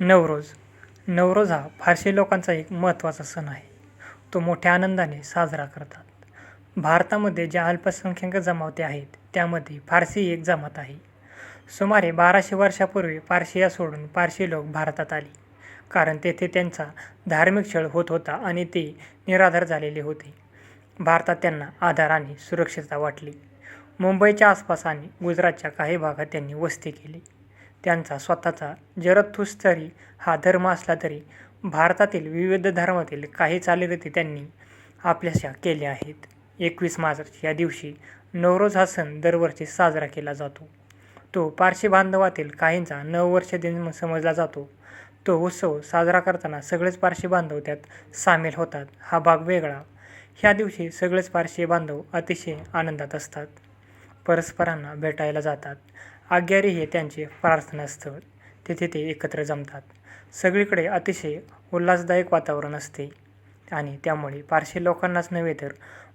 नवरोज. नवरोज हा फारसी लोकांचा एक महत्त्वाचा सण आहे. तो मोठ्या आनंदाने साजरा करतात. भारतामध्ये ज्या अल्पसंख्याक जमावते आहेत त्यामध्ये फारसी एक जमात आहे. सुमारे बाराशे वर्षापूर्वी पारशिया सोडून पारशी लोक भारतात आले. कारण तेथे त्यांचा धार्मिक छळ होत होता आणि ते निराधार झालेले होते. भारतात त्यांना आधार आणि सुरक्षितता वाटली. मुंबईच्या आसपास आणि गुजरातच्या काही भागात त्यांनी वस्ती केली. त्यांचा स्वतःचा जरथुस्तरी हा धर्म असला तरी भारतातील विविध धर्मातील काही चालीरीती त्यांनी आपल्याशा केल्या आहेत. एकवीस मार्च या दिवशी नवरोज हा सण दरवर्षी साजरा केला जातो. तो पारशी बांधवातील काहींचा नववर्ष दिन समजला जातो. तो उत्सव साजरा करताना सगळेच पारशी बांधव त्यात सामील होतात. हा भाग वेगळा. ह्या दिवशी सगळेच पारशी बांधव अतिशय आनंदात असतात. परस्परांना भेटायला जातात. आग्यारी हे त्यांचे प्रार्थनास्थळ. तेथे ते एकत्र जमतात. सगळीकडे अतिशय उल्हासदायक वातावरण असते. आणि त्यामुळे पारशी लोकांनाच नव्हे तर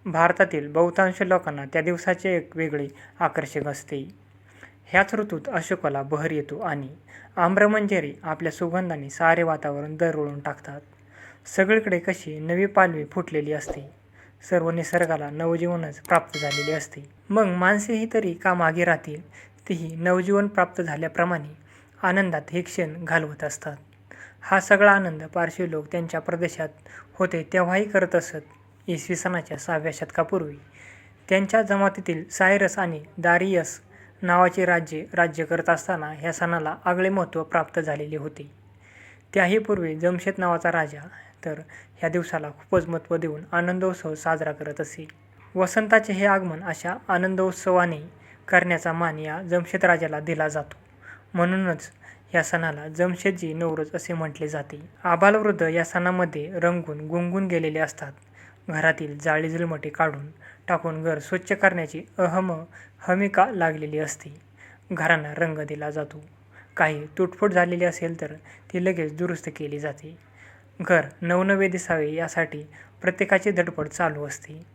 भारतातील बहुतांश लोकांना त्या दिवसाचे एक वेगळे आकर्षक असते. ह्याच ऋतूत अशोकाला बहर येतो आणि आम्रमंजरी आपल्या सुगंधाने सारे वातावरण दरवळून टाकतात. सगळीकडे कशी नवी पालवी फुटलेली असते. सर्व निसर्गाला नवजीवनच प्राप्त झालेले असते. मग माणसेही तरी का मागे राहतील? तेही नवजीवन प्राप्त झाल्याप्रमाणे आनंदात हे क्षण घालवत असतात. हा सगळा आनंद पारशी लोक त्यांच्या प्रदेशात होते तेव्हाही करत असत. इसवी सणाच्या सहाव्या शतकापूर्वी त्यांच्या जमातीतील सायरस आणि दारियस नावाचे राज्य राज्य करत असताना ह्या सणाला आगळे महत्त्व प्राप्त झालेले होते. त्याही पूर्वी जमशेद नावाचा राजा तर ह्या दिवसाला खूपच महत्त्व देऊन आनंदोत्सव साजरा करत असे. वसंताचे हे आगमन अशा आनंदोत्सवाने करण्याचा मान या जमशेद राजाला दिला जातो. म्हणूनच या सणाला जमशेदजी नवरोज असे म्हटले जाते. आबालवृद्ध या सणामध्ये रंगून गुंगून गेलेले असतात. घरातील जाळी जुलमटे काढून टाकून घर स्वच्छ करण्याची अहम हमिका लागलेली असते. घरांना रंग दिला जातो. काही तुटफूट झालेली असेल तर ती लगेच दुरुस्त केली जाते. घर नवनवे दिसावे यासाठी प्रत्येकाची धडपड चालू असते.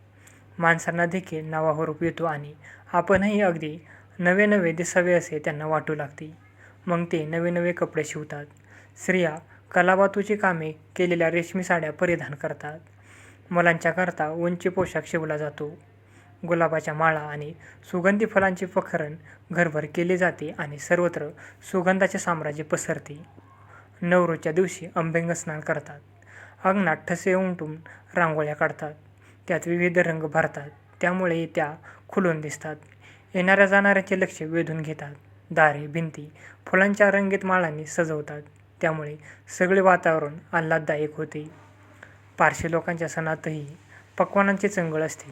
माणसांना देखील नावावर रूप येतो आणि आपणही अगदी नवे नवे दिसावे असे त्यांना वाटू लागते. मग ते नवे नवे कपडे शिवतात. स्त्रिया कलाबातूची कामे केलेल्या रेशमी साड्या परिधान करतात. मुलांच्याकरता उंची पोशाख शिवला जातो. गुलाबाच्या माळा आणि सुगंधी फुलांची पखरण घरभर केले जाते आणि सर्वत्र सुगंधाचे साम्राज्य पसरते. नवरोच्या दिवशी अंबेंग स्नान करतात. अंगणात ठसे उमटून रांगोळ्या काढतात. त्यात विविध रंग भरतात. त्यामुळे त्या खुलून दिसतात. येणाऱ्या जाणाऱ्याचे लक्ष वेधून घेतात. दारे भिंती फुलांच्या रंगीत माळांनी सजवतात. त्यामुळे सगळे वातावरण आल्हाददायक होते. पारशी लोकांच्या सणातही पक्वानांची चंगळ असते.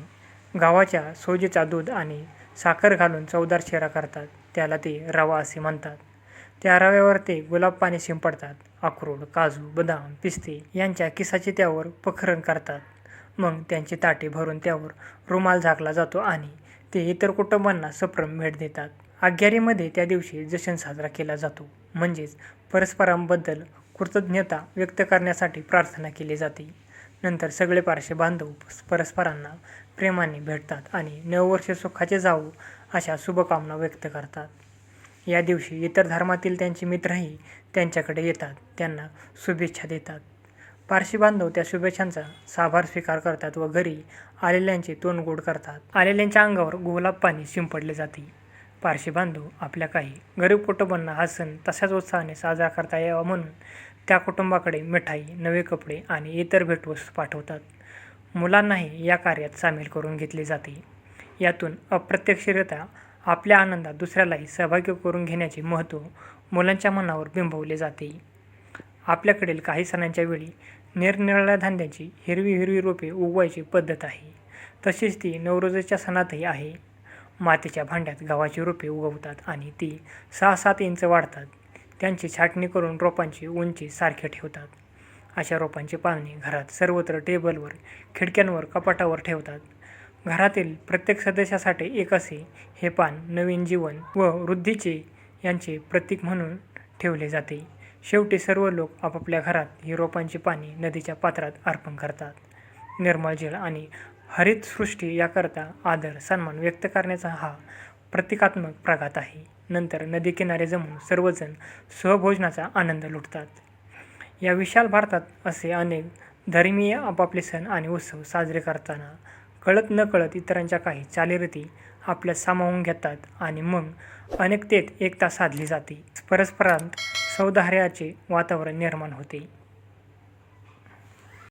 गावाच्या सोजीचा दूध आणि साखर घालून चवदार शिरा करतात. त्याला ते रवा असे म्हणतात. त्या रव्यावर ते गुलाब पाणी शिंपडतात. अक्रोड काजू बदाम पिस्ते यांच्या किसाचे त्यावर पखरण करतात. मग त्यांची ताटे भरून त्यावर रुमाल झाकला जातो आणि ते इतर कुटुंबांना सप्रम भेट देतात. आग्यारीमध्ये त्या दिवशी जशन साजरा केला जातो. म्हणजेच परस्परांबद्दल कृतज्ञता व्यक्त करण्यासाठी प्रार्थना केली जाते. नंतर सगळे पारशी बांधव परस्परांना प्रेमाने भेटतात आणि नववर्ष सुखाचे जावो अशा शुभकामना व्यक्त करतात. या दिवशी इतर धर्मातील त्यांचे मित्रही त्यांच्याकडे येतात. त्यांना शुभेच्छा देतात. पारशी बांधव त्या शुभेच्छांचा साभार स्वीकार करतात व घरी आलेल्यांचे तोंड गोड करतात. आलेल्यांच्या अंगावर गुलाब पाणी शिंपडले जाते पारशी बांधव आपल्या काही गरीब कुटुंबांना हा सण तशाच उत्साहाने साजरा करता यावा म्हणून त्या कुटुंबाकडे मिठाई नवे कपडे आणि इतर भेटवस्तू पाठवतात. मुलांनाही या कार्यात सामील करून घेतले जाते. यातून अप्रत्यक्षरित्या आपल्या आनंदात दुसऱ्यालाही सहभागी करून घेण्याचे महत्त्व मुलांच्या मनावर बिंबवले जाते. आपल्याकडील काही सणांच्या वेळी निरनिराळ्या धान्याची हिरवी हिरवी रोपे उगवायची पद्धत आहे. तशीच ती नवरोजच्या सणातही आहे. मातीच्या भांड्यात गव्हाची रोपे उगवतात आणि ती सहा सात इंच वाढतात. त्यांची छाटणी करून रोपांची उंची सारखे ठेवतात. अशा रोपांची पाने घरात सर्वत्र टेबलवर खिडक्यांवर कपाटावर ठेवतात. घरातील प्रत्येक सदस्यासाठी एक असे हे पान नवीन जीवन व वृद्धीचे यांचे प्रतीक म्हणून ठेवले जाते. शेवटी सर्व लोक आपापल्या घरात ही रोपांची पाने नदीच्या पात्रात अर्पण करतात. निर्मळ जल आणि हरित सृष्टी याकरता आदर सन्मान व्यक्त करण्याचा हा प्रतिकात्मक प्रघात आहे. नंतर नदीकिनारे जमून सर्वजण सहभोजनाचा आनंद लुटतात. या विशाल भारतात असे अनेक धर्मीय आपापले सण आणि उत्सव साजरे करताना कळत नकळत इतरांच्या काही चालीरीती आपल्यात सामावून घेतात आणि मग अनेकतेत एकता साधली जाते. परस्परांत सौहार्दाचे वातावरण निर्माण होते.